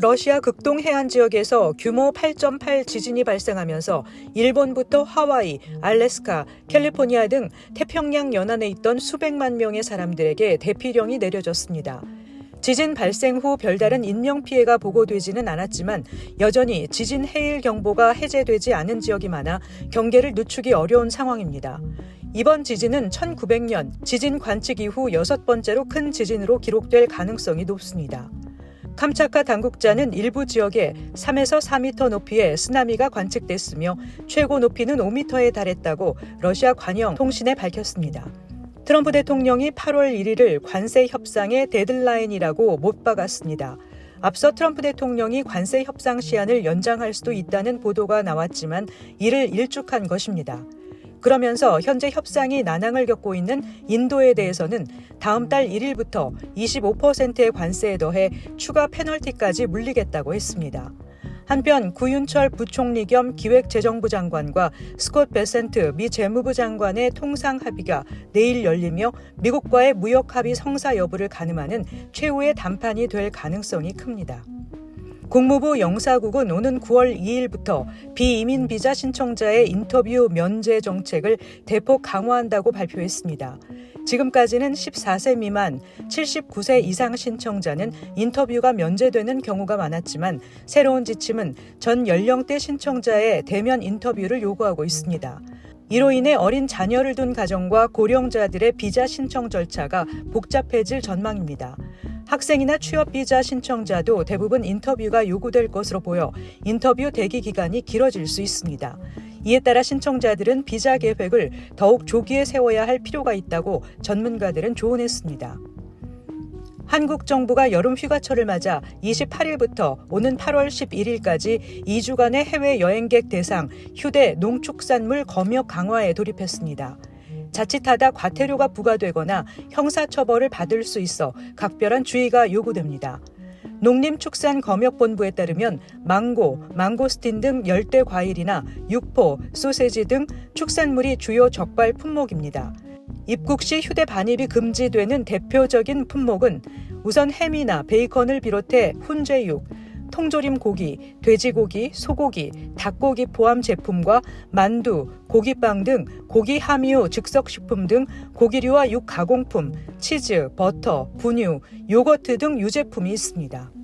러시아 극동 해안 지역에서 규모 8.8 지진이 발생하면서 일본부터 하와이, 알래스카, 캘리포니아 등 태평양 연안에 있던 수백만 명의 사람들에게 대피령이 내려졌습니다. 지진 발생 후 별다른 인명 피해가 보고되지는 않았지만 여전히 지진 해일 경보가 해제되지 않은 지역이 많아 경계를 늦추기 어려운 상황입니다. 이번 지진은 1900년 지진 관측 이후 여섯 번째로 큰 지진으로 기록될 가능성이 높습니다. 캄차카 당국자는 일부 지역에 3에서 4m 높이의 쓰나미가 관측됐으며 최고 높이는 5m에 달했다고 러시아 관영 통신에 밝혔습니다. 트럼프 대통령이 8월 1일을 관세 협상의 데드라인이라고 못 박았습니다. 앞서 트럼프 대통령이 관세 협상 시한을 연장할 수도 있다는 보도가 나왔지만 이를 일축한 것입니다. 그러면서 현재 협상이 난항을 겪고 있는 인도에 대해서는 다음 달 1일부터 25%의 관세에 더해 추가 페널티까지 물리겠다고 했습니다. 한편 구윤철 부총리 겸 기획재정부 장관과 스콧 베센트 미 재무부 장관의 통상 합의가 내일 열리며 미국과의 무역 합의 성사 여부를 가늠하는 최후의 담판이 될 가능성이 큽니다. 국무부 영사국은 오는 9월 2일부터 비이민 비자 신청자의 인터뷰 면제 정책을 대폭 강화한다고 발표했습니다. 지금까지는 14세 미만, 79세 이상 신청자는 인터뷰가 면제되는 경우가 많았지만 새로운 지침은 전 연령대 신청자의 대면 인터뷰를 요구하고 있습니다. 이로 인해 어린 자녀를 둔 가정과 고령자들의 비자 신청 절차가 복잡해질 전망입니다. 학생이나 취업 비자 신청자도 대부분 인터뷰가 요구될 것으로 보여 인터뷰 대기 기간이 길어질 수 있습니다. 이에 따라 신청자들은 비자 계획을 더욱 조기에 세워야 할 필요가 있다고 전문가들은 조언했습니다. 한국 정부가 여름 휴가철을 맞아 28일부터 오는 8월 11일까지 2주간의 해외 여행객 대상 휴대 농축산물 검역 강화에 돌입했습니다. 자칫하다 과태료가 부과되거나 형사처벌을 받을 수 있어 각별한 주의가 요구됩니다. 농림축산검역본부에 따르면 망고, 망고스틴 등 열대 과일이나 육포, 소세지 등 축산물이 주요 적발 품목입니다. 입국 시 휴대 반입이 금지되는 대표적인 품목은 우선 햄이나 베이컨을 비롯해 훈제육, 통조림 고기, 돼지고기, 소고기, 닭고기 포함 제품과 만두, 고기빵 등 고기 함유 즉석식품 등 고기류와 육 가공품, 치즈, 버터, 분유, 요거트 등 유제품이 있습니다.